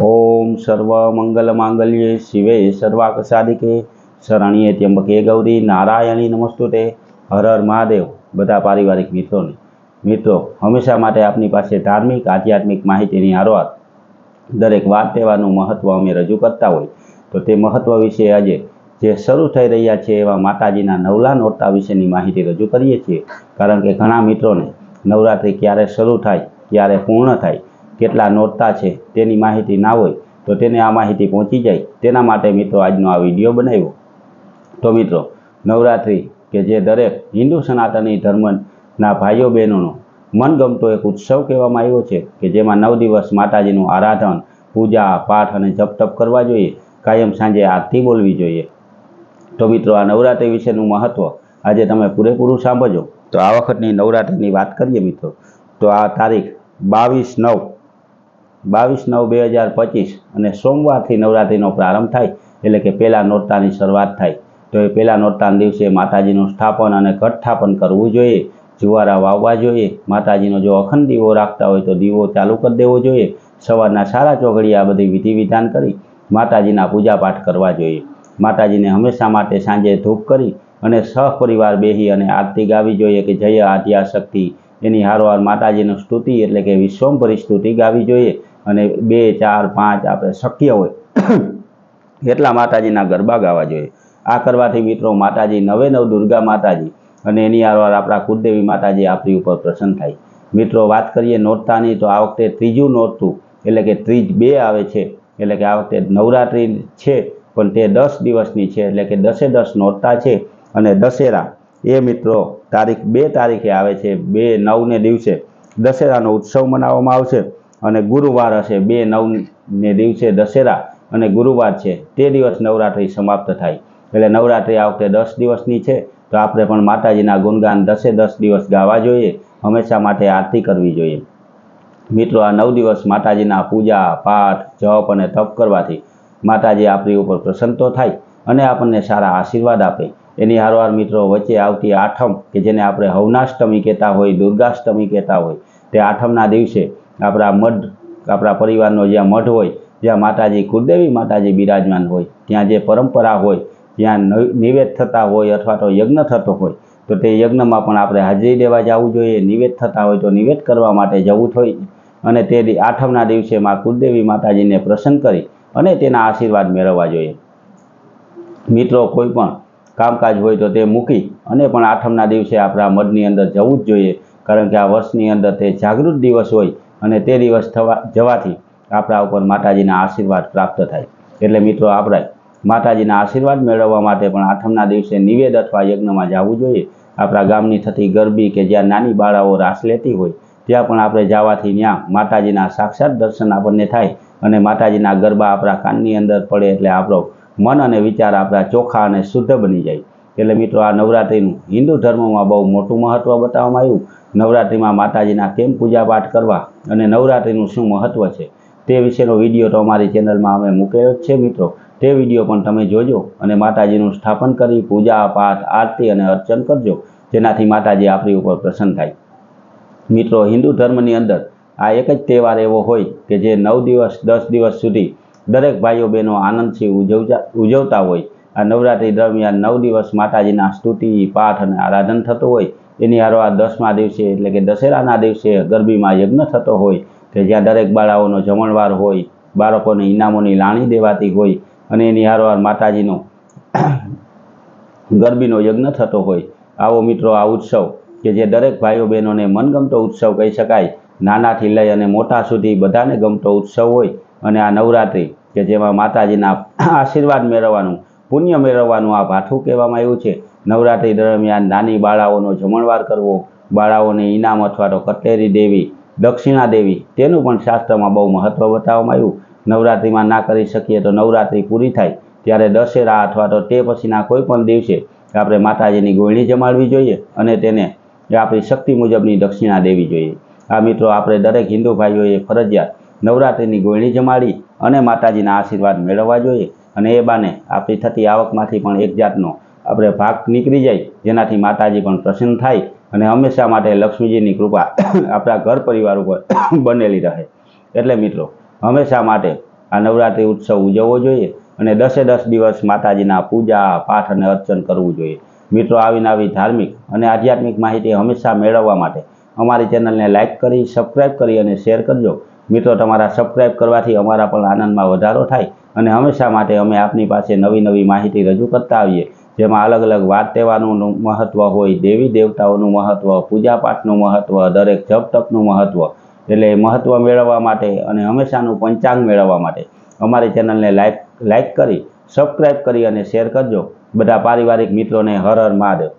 ઓમ સર્વ મંગલ માંગલ્યે શિવે સર્વાક સાધિકે શરણ્યે ત્યંબકે ગૌરી નારાયણી નમસ્તુતે. હર હર મહાદેવ. બધા પારિવારિક મિત્રોને. મિત્રો, હંમેશા માટે આપની પાસે ધાર્મિક, આધ્યાત્મિક માહિતીની હારવાર દરેક વાર તહેવારનું મહત્ત્વ અમે રજૂ કરતા હોય. તો તે મહત્ત્વ વિશે આજે જે શરૂ થઈ રહ્યા છે એવા માતાજીના નવલા નોરતા વિશેની માહિતી રજૂ કરીએ છીએ. કારણ કે ઘણા મિત્રોને નવરાત્રિ ક્યારે શરૂ થાય, ક્યારે પૂર્ણ થાય કેટલા નોરતા છે તેની માહિતી ના હોય તો તેને આ માહિતી પહોંચી જાય. તેના માટે મિત્રો આજનો આ વીડિયો બનાવ્યો. તો મિત્રો, નવરાત્રિ કે જે દરેક હિન્દુ સનાતની ધર્મના ભાઈઓ બહેનોનો મનગમતો એક ઉત્સવ કહેવામાં આવ્યો છે કે જેમાં નવ દિવસ માતાજીનું આરાધન, પૂજા, પાઠ અને જપ તપ કરવા જોઈએ. કાયમ સાંજે આરતી બોલવી જોઈએ. તો મિત્રો, આ નવરાત્રિ વિશેનું મહત્ત્વ આજે તમે પૂરેપૂરું સાંભળજો. તો આ વખતની નવરાત્રિની વાત કરીએ મિત્રો. તો આ તારીખ બાવીસ નવ બાવીસ નવ બે હજાર પચીસ અને સોમવારથી નવરાત્રિનો પ્રારંભ થાય એટલે કે પહેલાં નોરતાની શરૂઆત થાય. તો એ પહેલાં નોરતાના દિવસે માતાજીનું સ્થાપન અને ઘટ સ્થાપન કરવું જોઈએ. જુવારા વાવવા જોઈએ. માતાજીનો જો અખંડ દીવો રાખતા હોય તો દીવો ચાલુ કરી દેવો જોઈએ. સવારના સારા ચોઘડી આ બધી વિધિ વિધાન કરી માતાજીના પૂજાપાઠ કરવા જોઈએ. માતાજીને હંમેશા માટે સાંજે ધૂપ કરી અને સહપરિવાર બેહી અને આરતી ગાવી જોઈએ કે જય આદ્યા શક્તિ એની હારોહાર માતાજીનું સ્તુતિ એટલે કે વિશ્વંભરી સ્તુતિ ગાવી જોઈએ. અને બે, ચાર, પાંચ આપણે શક્ય હોય, એટલા માતાજીના ગરબા ગાવા જોઈએ. આ કરવાથી મિત્રો માતાજી નવે નવ દુર્ગા માતાજી અને એની આરવાર આપણા કુળદેવી માતાજી આપણી ઉપર પ્રસન્ન થાય. મિત્રો વાત કરીએ નોરતાની, તો આ વખતે ત્રીજું નોરતું, એટલે કે ત્રીજ બે આવે છે, એટલે કે આ વખતે નવરાત્રિ છે, પણ તે દસ દિવસની છે, એટલે કે દસે દસ નોરતા છે, અને દશેરા, એ મિત્રો તારીખ બે તારીખે આવે છે, બે નવને દિવસે દશેરાનો ઉત્સવ મનાવવામાં આવશે. અને ગુરુવાર હશે બે નવને દિવસે દશેરા અને ગુરુવાર છે તે દિવસ નવરાત્રિ સમાપ્ત થાય. એટલે નવરાત્રિ આ વખતે દસ દિવસની છે. તો આપણે પણ માતાજીના ગુણગાન દસે દસ દિવસ ગાવા જોઈએ. હંમેશા માટે આરતી કરવી જોઈએ. મિત્રો, આ નવ દિવસ માતાજીના પૂજા, પાઠ, જપ અને તપ કરવાથી માતાજી આપણી ઉપર પ્રસન્ન તો થાય અને આપણને સારા આશીર્વાદ આપે. એની હારવાર મિત્રો વચ્ચે આવતી આઠમ, કે જેને આપણે હવનાષ્ટમી કહેતા હોય, દુર્ગાષ્ટમી કહેતા હોય, તે આઠમના દિવસે આપણા મઢ, આપણા પરિવારનો જ્યાં મઢ હોય, જ્યાં માતાજી કુળદેવી, માતાજી બિરાજમાન હોય, ત્યાં જે પરંપરા હોય, જ્યાં નિવેદ થતા હોય અથવા તો યજ્ઞ થતો હોય, તો તે યજ્ઞમાં પણ આપણે હાજરી દેવા જવું જોઈએ. નિવેદ થતા હોય તો નિવેદ કરવા માટે જવું જોઈએ અને તે આઠમના દિવસે માં કુળદેવી માતાજીને પ્રસન્ન કરી અને તેના આશીર્વાદ મેળવવા જોઈએ. મિત્રો, કોઈ પણ કામકાજ હોય તો તે મૂકી અને પણ આઠમના દિવસે આપણા મઢની અંદર જવું જ જોઈએ, કારણ કે આ વર્ષની અંદર તે જાગૃત દિવસ હોય અને તે દિવસ થવા જવાથી આપણા ઉપર માતાજીના આશીર્વાદ પ્રાપ્ત થાય. એટલે મિત્રો આપણે માતાજીના આશીર્વાદ મેળવવા માટે પણ આઠમના દિવસે નિવેદ અથવા યજ્ઞમાં જવું જોઈએ. આપણા ગામની થતી ગરબી કે જ્યાં નાની બાળાઓ રાસ લેતી હોય, ત્યાં પણ આપણે જવાથી ત્યાં માતાજીના સાક્ષાત દર્શન આપણને થાય અને માતાજીના ગરબા આપણા કાનની અંદર પડે એટલે આપણો મન અને વિચાર આપણા ચોખ્ખા અને શુદ્ધ બની જાય. એટલે મિત્રો આ નવરાત્રિનું હિન્દુ ધર્મમાં બહુ મોટું મહત્ત્વ બતાવવામાં આવ્યું. નવરાત્રિમાં માતાજીના કેમ પૂજાપાઠ કરવા અને નવરાત્રિનું શું મહત્ત્વ છે તે વિશેનો વીડિયો તો અમારી ચેનલમાં અમે મૂકેલો છે મિત્રો. તે વીડિયો પણ તમે જોજો અને માતાજીનું સ્થાપન કરી પૂજા, પાઠ, આરતી અને અર્ચન કરજો, જેનાથી માતાજી આપણી ઉપર પ્રસન્ન થાય. મિત્રો, હિન્દુ ધર્મની અંદર આ એક જ તહેવાર એવો હોય કે જે નવ દિવસ, દસ દિવસ સુધી દરેક ભાઈઓ બહેનો આનંદથી ઉજવતા ઉજવતા હોય. આ નવરાત્રિ દરમિયાન નવ દિવસ માતાજીના સ્તુતિ, પાઠ અને આરાધન થતું હોય, એની હારો દસમા દિવસે એટલે કે દશેરાના દિવસે ગરબીમાં યજ્ઞ થતો હોય, કે જ્યાં દરેક બાળાઓનો જમણવાર હોય, બાળકોને ઇનામોની લાણી દેવાતી હોય, અને એની હારોહાર માતાજીનો ગરબીનો યજ્ઞ થતો હોય. આવો મિત્રો આ ઉત્સવ, કે જે દરેક ભાઈઓ બહેનોને મનગમતો ઉત્સવ કહી શકાય, નાનાથી લઈ અને મોટા સુધી બધાને ગમતો ઉત્સવ હોય. અને આ નવરાત્રિ, કે જેમાં માતાજીના આશીર્વાદ મેળવવાનું પુણ્ય મેળવવાનું આ ભાઠું કહેવામાં આવ્યું છે. નવરાત્રિ દરમિયાન નાની બાળાઓનો જમણવાર કરવો, બાળાઓને ઇનામ અથવા તો કટલેરી દેવી, દક્ષિણા દેવી તેનું પણ શાસ્ત્રમાં બહુ મહત્ત્વ બતાવવામાં આવ્યું. નવરાત્રિમાં ના કરી શકીએ તો નવરાત્રિ પૂરી થાય, ત્યારે દશેરા અથવા તો તે પછીના કોઈ પણ દિવસે આપણે માતાજીની ગોળણી જમાડવી જોઈએ અને તેને આપણી શક્તિ મુજબની દક્ષિણા દેવી જોઈએ. આ મિત્રો આપણે દરેક હિન્દુ ભાઈઓએ ફરજિયાત નવરાત્રિની ગોળણી જમાડી અને માતાજીના આશીર્વાદ મેળવવા જોઈએ. અને એ બાને આપણી થતી આવકમાંથી પણ એક જાતનો આપણે ભાગ નીકળી જાય, જેનાથી માતાજી પણ પ્રસન્ન થાય અને હંમેશા માટે લક્ષ્મીજીની કૃપા આપણા ઘર પરિવાર ઉપર બનેલી રહે. એટલે મિત્રો, હંમેશા માટે આ નવરાત્રિ ઉત્સવ ઉજવવો જોઈએ અને દસે દસ દિવસ માતાજીના પૂજા, પાઠ અને અર્ચન કરવું જોઈએ. મિત્રો આવીને આવી ધાર્મિક અને આધ્યાત્મિક માહિતી હંમેશા મેળવવા માટે અમારી ચેનલને લાઇક કરી, સબસ્ક્રાઇબ કરી અને શેર કરજો. મિત્રો, તમારા સબસ્ક્રાઈબ કરવાથી અમારા પણ આનંદમાં વધારો થાય અને હંમેશા માટે અમે આપની પાસે નવી નવી માહિતી રજૂ કરતા આવીએ. જેમાં અલગ અલગ વાર તહેવારનું મહત્ત્વ હોય, દેવી દેવતાઓનું મહત્ત્વ પૂજાપાઠનું મહત્ત્વ દરેક જપ તપનું મહત્ત્વ એટલે મહત્ત્વ મેળવવા માટે અને હંમેશાનું પંચાંગ મેળવવા માટે અમારી ચેનલને લાઇક લાઇક કરી સબસ્ક્રાઈબ કરી અને શેર કરજો. બધા પારિવારિક મિત્રોને હર હર મહાદેવ.